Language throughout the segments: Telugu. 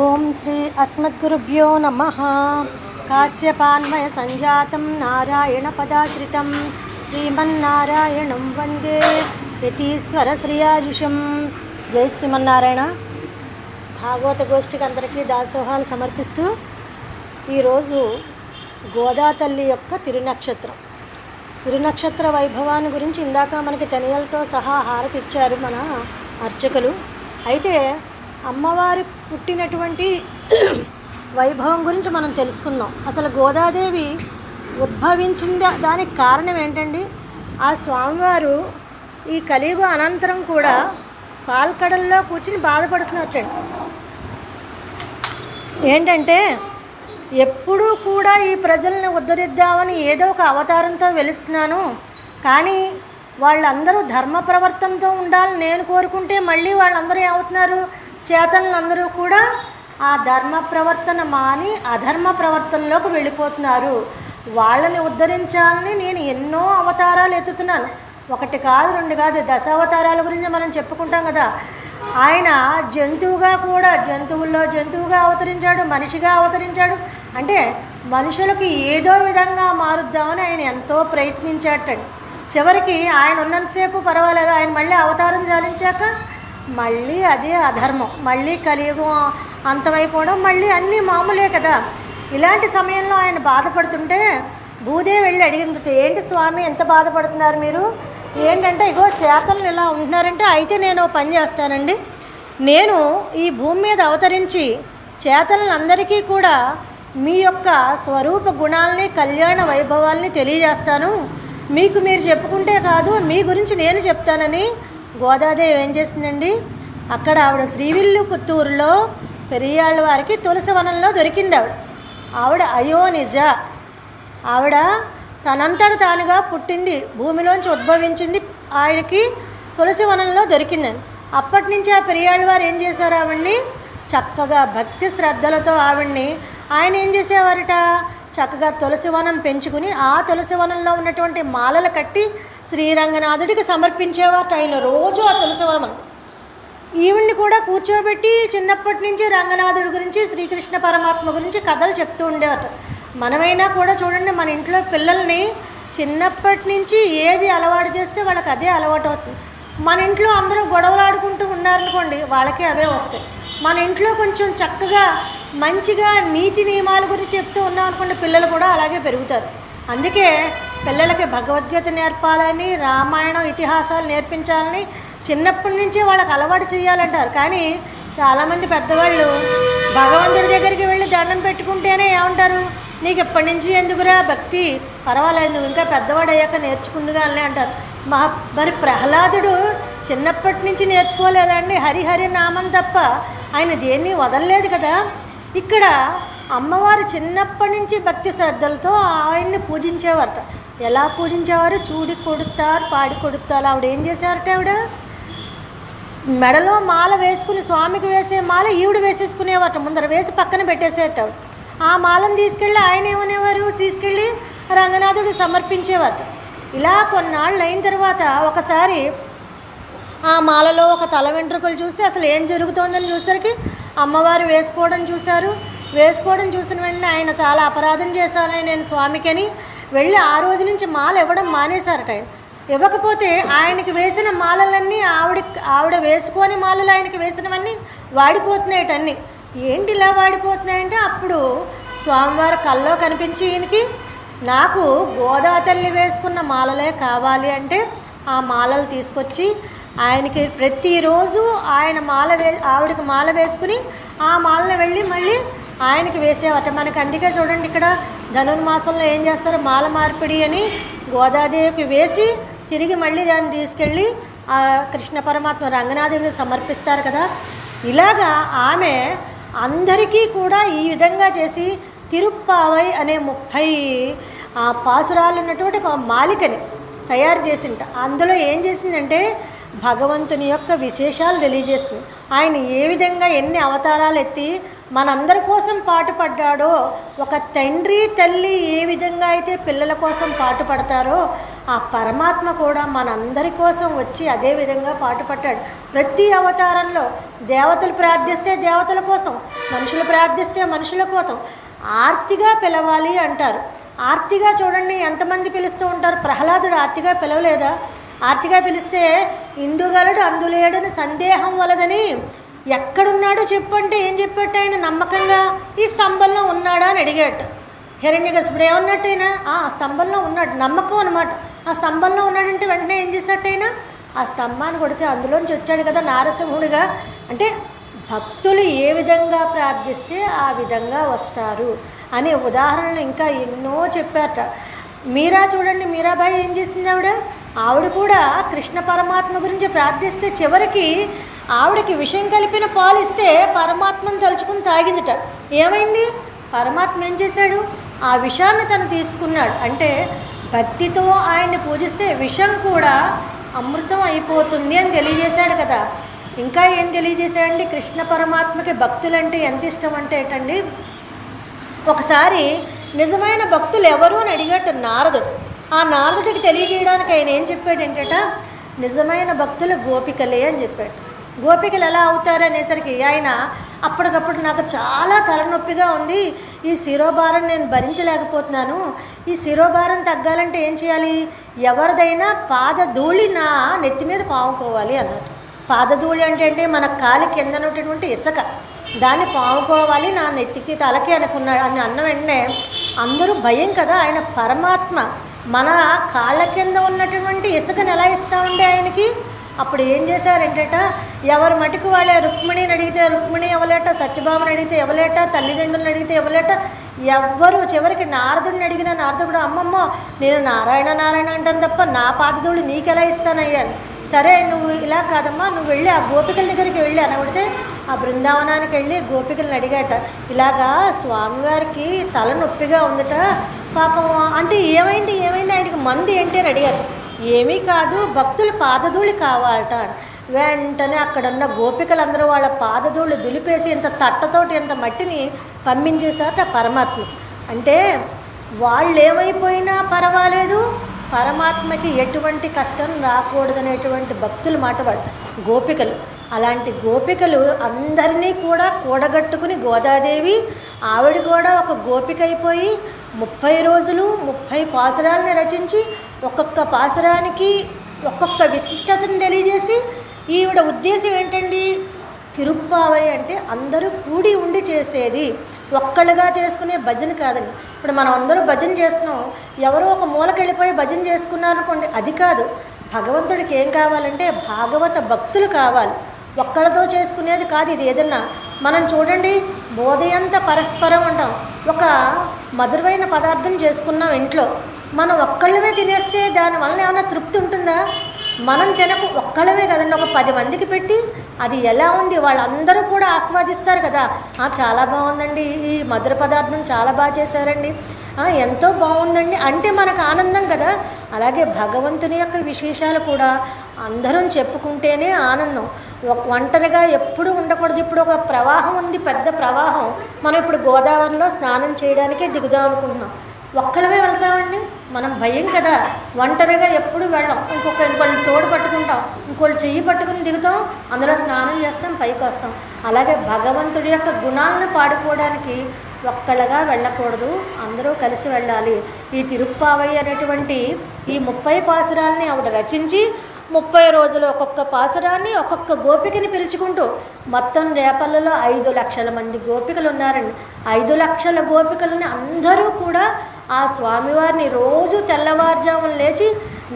ఓం శ్రీ అస్మద్గురుభ్యో నమ. కాశ్యపాన్మయ సంజాతం నారాయణ పదాశ్రితం. శ్రీమన్నారాయణం వందే యతీశ్వర శ్రీయాజుషం జై శ్రీమన్నారాయణ. భాగవత గోష్ఠికి అందరికీ దాసోహాలు సమర్పిస్తూ ఈరోజు గోదా తల్లి యొక్క తిరునక్షత్రం. తిరునక్షత్ర వైభవాన్ని గురించి ఇందాక మనకి తెనయలతో సహా హారతి ఇచ్చారు మన అర్చకులు. అయితే అమ్మవారి పుట్టినటువంటి వైభవం గురించి మనం తెలుసుకుందాం. అసలు గోదాదేవి ఉద్భవించింది? దానికి కారణం ఏంటండి? ఆ స్వామివారు ఈ కలియుగ అనంతరం కూడా పాల్కడల్లో కూర్చుని బాధపడుతున్నట్టండి ఏంటంటే ఎప్పుడూ కూడా ఈ ప్రజల్ని ఉద్ధరిద్దామని ఏదో ఒక అవతారంతో వెలుస్తున్నాను. కానీ వాళ్ళందరూ ధర్మ ప్రవర్తనతో ఉండాలని నేను కోరుకుంటే మళ్ళీ వాళ్ళందరూ ఏమవుతున్నారు? చేతనులందరూ కూడా ఆ ధర్మ ప్రవర్తన మాని అధర్మ ప్రవర్తనలోకి వెళ్ళిపోతున్నారు. వాళ్ళని ఉద్ధరించాలని నేను ఎన్నో అవతారాలు ఎత్తుతున్నాను. ఒకటి కాదు రెండు కాదు దశావతారాల గురించి మనం చెప్పుకుంటాం కదా. ఆయన జంతువుగా కూడా జంతువుల్లో జంతువుగా అవతరించాడు మనిషిగా అవతరించాడు. అంటే మనుషులకు ఏదో విధంగా మారుద్దామని ఆయన ఎంతో ప్రయత్నించాటండి చివరికి ఆయన ఉన్నంతసేపు పర్వాలేదు ఆయన మళ్ళీ అవతారం చాలించాక మళ్ళీ అదే అధర్మం. మళ్ళీ కలియుగం అంతమైపోవడం మళ్ళీ అన్నీ మామూలే కదా. ఇలాంటి సమయంలో ఆయన బాధపడుతుంటే భూదే వెళ్ళి అడిగింది ఏంటి స్వామి ఎంత బాధపడుతున్నారు మీరు? ఏంటంటే ఇగో చేతలు ఇలా ఉంటున్నారంటే అయితే నేను పని చేస్తానండి. నేను ఈ భూమి మీద అవతరించి చేతలందరికీ కూడా మీ యొక్క స్వరూప గుణాలని కళ్యాణ వైభవాల్ని తెలియజేస్తాను. మీకు మీరు చెప్పుకుంటే కాదు మీ గురించి నేను చెప్తానని గోదాదేవి ఏం చేసిందండి? అక్కడ ఆవిడ శ్రీవిల్లు పుత్తూరులో పెరియాళ్ళ వారికి తులసి వనంలో దొరికింది ఆవిడ. ఆవిడ అయోనిజ ఆవిడ తనంతట తానుగా పుట్టింది భూమిలోంచి ఉద్భవించింది ఆయనకి తులసి వనంలో దొరికిందని. అప్పటి నుంచి ఆ పెరియాళ్ళ వారు ఏం చేశారు ఆవిడ్ని? చక్కగా భక్తి శ్రద్ధలతో ఆవిడ్ని ఆయన ఏం చేసేవారట? చక్కగా తులసి వనం పెంచుకుని ఆ తులసి వనంలో ఉన్నటువంటి మాలలు కట్టి శ్రీరంగనాథుడికి సమర్పించేవారట ఆయన రోజు ఆ తులసివనం ఈవిడ్ని కూడా కూర్చోబెట్టి చిన్నప్పటి నుంచి రంగనాథుడి గురించి శ్రీకృష్ణ పరమాత్మ గురించి కథలు చెప్తూ ఉండేవారు. మనమైనా కూడా చూడండి మన ఇంట్లో పిల్లల్ని చిన్నప్పటి నుంచి ఏది అలవాటు చేస్తే వాళ్ళకి అదే అలవాటు అవుతుంది. మన ఇంట్లో అందరూ గొడవలు ఆడుకుంటూ ఉన్నారనుకోండి వాళ్ళకే అవే వస్తాయి. మన ఇంట్లో కొంచెం చక్కగా మంచిగా నీతి నియమాల గురించి చెప్తూ ఉన్నాం అనుకోండి పిల్లలు కూడా అలాగే పెరుగుతారు. అందుకే పిల్లలకి భగవద్గీత నేర్పాలని రామాయణం ఇతిహాసాలు నేర్పించాలని చిన్నప్పటి నుంచే వాళ్ళకి అలవాటు చేయాలంటారు. కానీ చాలామంది పెద్దవాళ్ళు భగవంతుడి దగ్గరికి వెళ్ళి దండం పెట్టుకుంటేనే ఏమంటారు? నీకు ఎప్పటి నుంచి ఎందుకురా భక్తి? పర్వాలేదు నువ్వు ఇంకా పెద్దవాడు అయ్యాక నేర్చుకుందుగా అని అంటారు. మహా మరి ప్రహ్లాదుడు చిన్నప్పటి నుంచి నేర్చుకోలేదండి. హరిహరి నామం తప్ప ఆయన దేన్ని వదలలేదు కదా. ఇక్కడ అమ్మవారు చిన్నప్పటి నుంచి భక్తి శ్రద్ధలతో ఆయన్ని పూజించేవారట. ఎలా పూజించేవారు? చూడి కొడుతారు పాడి కొడుతారు. ఆవిడ ఏం చేశారట ఆవిడ? మెడలో మాల వేసుకుని స్వామికి వేసే మాల ఈవిడ వేసేసుకునేవారట ముందర వేసి పక్కన పెట్టేసేట ఆవిడ. ఆ మాలను తీసుకెళ్ళి ఆయన ఏమనేవారు? తీసుకెళ్ళి రంగనాథుడు సమర్పించేవారట ఇలా కొన్నాళ్ళు అయిన తర్వాత ఒకసారి ఆ మాలలో ఒక తల వెంట్రుకలు చూసి అసలు ఏం జరుగుతోందని చూసరికి అమ్మవారు వేసుకోవడం చూశారు. వేసుకోవడం చూసిన వెంటనే ఆయన చాలా అపరాధం చేశానని నేను స్వామికి అని వెళ్ళి ఆ రోజు నుంచి మాల ఇవ్వడం మానేశారట. ఇవ్వకపోతే ఆయనకి వేసిన మాలలన్నీ ఆవిడ ఆవిడ వేసుకొని మాలలు ఆయనకి వేసినవన్నీ వాడిపోతున్నాయటన్నీ ఏంటి ఇలా వాడిపోతున్నాయంటే అప్పుడు స్వామివారు కల్లో కనిపించి ఈయనకి నాకు గోదా తల్లి వేసుకున్న మాలలే కావాలి అంటే ఆ మాలలు తీసుకొచ్చి ఆయనకి ప్రతిరోజు ఆయన మాల వే ఆవిడకి మాల వేసుకుని ఆ మాలను వెళ్ళి మళ్ళీ ఆయనకి వేసేవట. మనకి అందుకే చూడండి ఇక్కడ ధనుర్మాసంలో ఏం చేస్తారు? మాల మార్పిడి అని గోదాదేవికి వేసి తిరిగి మళ్ళీ దాన్ని తీసుకెళ్ళి ఆ కృష్ణ పరమాత్మ రంగనాథుడిని సమర్పిస్తారు కదా. ఇలాగా ఆమె అందరికీ కూడా ఈ విధంగా చేసి తిరుప్పావై అనే ముప్పై ఆ పాసురాలు ఉన్నటువంటి ఒక మాలికని తయారు చేసింట. అందులో ఏం చేసిందంటే భగవంతుని యొక్క విశేషాలు తెలియజేసింది. ఆయన ఏ విధంగా ఎన్ని అవతారాలు ఎత్తి మనందరి కోసం పాటుపడ్డాడో ఒక తండ్రి తల్లి ఏ విధంగా అయితే పిల్లల కోసం పాటుపడతారో ఆ పరమాత్మ కూడా మనందరి కోసం వచ్చి అదే విధంగా పాటుపడ్డాడు. ప్రతి అవతారంలో దేవతలు ప్రార్థిస్తే దేవతల కోసం మనుషులు ప్రార్థిస్తే మనుషుల కోసం ఆర్తిగా పిలవాలి అంటారు. ఆర్తిగా చూడండి ఎంతమంది పిలుస్తూ ఉంటారు? ప్రహ్లాదుడు ఆర్తిగా పిలవలేదా? ఆర్తిగా పిలిస్తే ఇందుగలడు అందులేడని సందేహం వలదని ఎక్కడున్నాడో చెప్పంటే ఏం చెప్పట్టు ఆయన? నమ్మకంగా ఈ స్తంభంలో ఉన్నాడా అని అడిగాట. హిరణ్యకశిపుడు ఏమన్నట్టు అయినా ఆ స్తంభంలో ఉన్నాడు. నమ్మకం అనమాట ఆ స్తంభంలో ఉన్నాడంటే వెంటనే ఏం చేసేటైనా ఆ స్తంభాన్ని కొడితే అందులోంచి వచ్చాడు కదా నారసింహుడిగా. అంటే భక్తులు ఏ విధంగా ప్రార్థిస్తే ఆ విధంగా వస్తారు అనే ఉదాహరణలు ఇంకా ఎన్నో చెప్పారట. మీరా చూడండి మీరాబాయి ఏం చేసింది ఆవిడ? ఆవిడ కూడా కృష్ణ పరమాత్మ గురించి ప్రార్థిస్తే చివరికి ఆవిడకి విషయం కలిపిన పాలు ఇస్తే పరమాత్మను తలుచుకుని తాగిందిట. ఏమైంది? పరమాత్మ ఏం చేశాడు? ఆ విషాన్ని తను తీసుకున్నాడు. అంటే భక్తితో ఆయన్ని పూజిస్తే విషం కూడా అమృతం అయిపోతుంది అని తెలియజేశాడు కదా. ఇంకా ఏం తెలియజేశాడండి? కృష్ణ పరమాత్మకి భక్తులంటే ఎంత ఇష్టం అంటే ఏంటండి? ఒకసారి నిజమైన భక్తులు ఎవరు అని అడిగాడు నారదుడు. ఆ నారదుడికి తెలియజేయడానికి ఆయన ఏం చెప్పాడు ఏంటట? నిజమైన భక్తులు గోపికలే అని చెప్పాడు. గోపికలు ఎలా అవుతారనేసరికి ఆయన అప్పటికప్పుడు నాకు చాలా తలనొప్పిగా ఉంది. ఈ శిరోభారం నేను భరించలేకపోతున్నాను. ఈ శిరోభారం తగ్గాలంటే ఏం చేయాలి? ఎవరిదైనా పాదధూళి నా నెత్తి మీద పాముకోవాలి అన్నారు పాదధూళి అంటే అంటే మన కాలి కింద ఉన్నటువంటి ఇసుక. దాన్ని పాముకోవాలి నా నెత్తికి తలకి అనుకున్నాడు అని అన్న వెంటనే అందరూ భయం కదా. ఆయన పరమాత్మ మన కాళ్ళ కింద ఉన్నటువంటి ఇసుకను ఎలా ఇస్తా ఉండే ఆయనకి? అప్పుడు ఏం చేశారంటట ఎవరు మటుకు వాళ్ళే రుక్మిణిని అడిగితే రుక్మిణి ఎవలేట సత్యభామని అడిగితే ఎవలేట తల్లిదండ్రులను అడిగితే ఎవలేట ఎవ్వరు చివరికి నారదుడిని అడిగిన నారదుడు కూడా అమ్మమ్మ నేను నారాయణ నారాయణ అంటాను తప్ప నా పాదధూళి నీకెలా ఇస్తానయ్యాను సరే నువ్వు ఇలా కాదమ్మా నువ్వు వెళ్ళి ఆ గోపికల దగ్గరికి వెళ్ళి అనబడితే ఆ బృందావనానికి వెళ్ళి గోపికలను అడిగాట. ఇలాగా స్వామివారికి తలనొప్పిగా ఉందట పాపం అంటే ఏమైంది ఏమైంది? ఆయనకి మంది ఏంటి అని అడిగారు. ఏమీ కాదు భక్తుల పాదధూళి కావాలట వెంటనే అక్కడున్న గోపికలందరూ వాళ్ళ పాదధూళి దులిపేసి ఇంత తట్టతోటి ఇంత మట్టిని పంపించేశారట పరమాత్మ. అంటే వాళ్ళు ఏమైపోయినా పర్వాలేదు పరమాత్మకి ఎటువంటి కష్టం రాకూడదనేటువంటి భక్తులు మాటవాడు గోపికలు. అలాంటి గోపికలు అందరినీ కూడా కూడగట్టుకుని గోదాదేవి ఆవిడ కూడా ఒక గోపిక అయిపోయి ముప్పై రోజులు ముప్పై పాసురాలను రచించి ఒక్కొక్క పాసురానికి ఒక్కొక్క విశిష్టతను తెలియజేసి ఈవిడ ఉద్దేశం ఏంటండి? తిరుప్పావై అంటే అందరూ కూడి ఉండి చేసేది. ఒక్కళ్ళుగా చేసుకునే భజన కాదని ఇప్పుడు మనం అందరూ భజన చేస్తున్నాం. ఎవరో ఒక మూలకి వెళ్ళిపోయి భజన చేసుకున్నారనుకోండి అది కాదు. భగవంతుడికి ఏం కావాలంటే భాగవత భక్తులు కావాలి. ఒక్కళ్ళతో చేసుకునేది కాదు ఇది ఏదన్నా. మనం చూడండి బోధయంత పరస్పరం అంటాం. ఒక మధురమైన పదార్థం చేసుకున్నాం ఇంట్లో. మనం ఒక్కళ్ళమే తినేస్తే దానివల్ల ఏమైనా తృప్తి ఉంటుందా? మనం తినకు ఒక్కళ్ళమే కదండి ఒక పది మందికి పెట్టి అది ఎలా ఉంది? వాళ్ళందరూ కూడా ఆస్వాదిస్తారు కదా. "ఆ, చాలా బాగుందండి. ఈ మధుర పదార్థం చాలా బాగా చేశారండి. ఎంతో బాగుందండి. అంటే మనకు ఆనందం కదా. అలాగే భగవంతుని యొక్క విశేషాలు కూడా అందరం చెప్పుకుంటేనే ఆనందం. ఒంటరిగా ఎప్పుడు ఉండకూడదు. ఇప్పుడు ఒక ప్రవాహం ఉంది పెద్ద ప్రవాహం. మనం ఇప్పుడు గోదావరిలో స్నానం చేయడానికే దిగుదాం అనుకుంటున్నాం. ఒక్కలమే వెళ్తామండి? మనం భయం కదా. ఒంటరిగా ఎప్పుడు వెళ్ళాం. ఇంకొక ఇంకొకళ్ళు తోడు పట్టుకుంటాం. ఇంకోళ్ళు చెయ్యి పట్టుకుని దిగుతాం. అందులో స్నానం చేస్తాం పైకి వస్తాం. అలాగే భగవంతుడి యొక్క గుణాలను పాడుకోవడానికి ఒక్కళ్ళగా వెళ్ళకూడదు. అందరూ కలిసి వెళ్ళాలి. ఈ తిరుప్పావై అనేటువంటి ఈ ముప్పై పాసురాల్ని ఆవిడ రచించి ముప్పై రోజులు ఒక్కొక్క పాసరాన్ని ఒక్కొక్క గోపికని పిలుచుకుంటూ మొత్తం రేపల్లలో ఐదు లక్షల మంది గోపికలు ఉన్నారండి. ఐదు లక్షల గోపికలని అందరూ కూడా ఆ స్వామివారిని రోజు తెల్లవారుజామున లేచి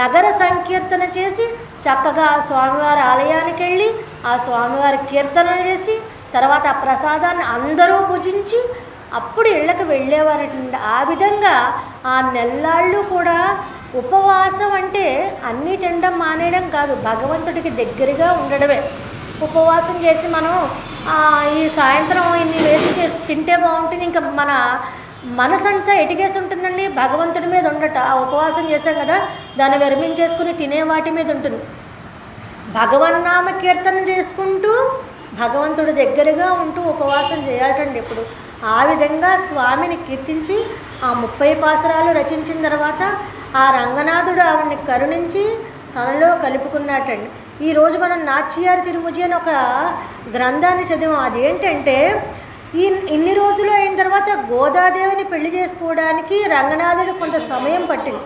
నగర సంకీర్తన చేసి చక్కగా ఆ స్వామివారి ఆలయానికి వెళ్ళి ఆ స్వామివారి కీర్తనలు చేసి తర్వాత ఆ ప్రసాదాన్ని అందరూ భుజించి అప్పుడు ఇళ్ళకి వెళ్ళేవారండి ఆ విధంగా ఆ నెల్లాళ్ళు కూడా ఉపవాసం అంటే అన్నీ తినడం మానేయడం కాదు భగవంతుడికి దగ్గరగా ఉండడమే. ఉపవాసం చేసి మనం ఈ సాయంత్రం ఇన్ని వేసి తింటే బాగుంటుంది. ఇంకా మన మనసంతా ఎటికేసి ఉంటుందండి భగవంతుడి మీద ఉండట ఆ ఉపవాసం చేశాం కదా దాన్ని విరమించేసుకుని తినే వాటి మీద ఉంటుంది భగవన్నామ కీర్తన చేసుకుంటూ భగవంతుడి దగ్గరగా ఉంటూ ఉపవాసం చేయాలటండి ఇప్పుడు ఆ విధంగా స్వామిని కీర్తించి ఆ ముప్పై పాసరాలు రచించిన తర్వాత ఆ రంగనాథుడు ఆవిడ్ని కరుణించి తనలో కలుపుకున్నాటండి ఈరోజు మనం నాచ్యారి తిరుముజి అని ఒక గ్రంథాన్ని చదివాం. అదేంటంటే ఈ ఇన్ని రోజులు అయిన తర్వాత గోదాదేవిని పెళ్ళి చేసుకోవడానికి రంగనాథుడు కొంత సమయం పట్టింది.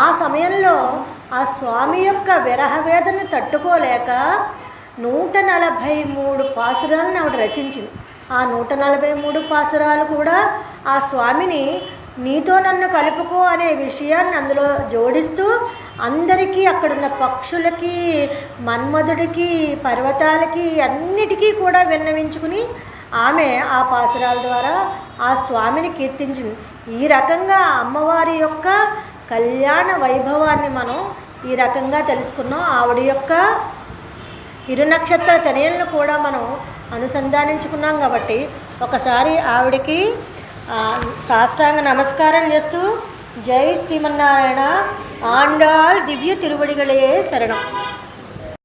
ఆ సమయంలో ఆ స్వామి యొక్క విరహవేదనను తట్టుకోలేక నూట నలభై మూడు పాసురాలను ఆవిడ రచించింది. ఆ నూట నలభై మూడు పాసురాలు కూడా ఆ స్వామిని నీతో నన్ను కలుపుకో అనే విషయాన్ని అందులో జోడిస్తూ అందరికీ అక్కడున్న పక్షులకి మన్మధుడికి పర్వతాలకి అన్నిటికీ కూడా విన్నవించుకుని ఆమె ఆ పాసురాల ద్వారా ఆ స్వామిని కీర్తించింది. ఈ రకంగా అమ్మవారి యొక్క కళ్యాణ వైభవాన్ని మనం ఈ రకంగా తెలుసుకున్నాం. ఆవిడ యొక్క తిరునక్షత్ర తనయలను కూడా మనం అనుసంధానించుకున్నాం కాబట్టి ఒకసారి ఆవిడకి సాష్టాంగ నమస్కారం చేస్తూ జై శ్రీమన్నారాయణ ఆండాళ్ దివ్య తిరువడిగలే శరణం.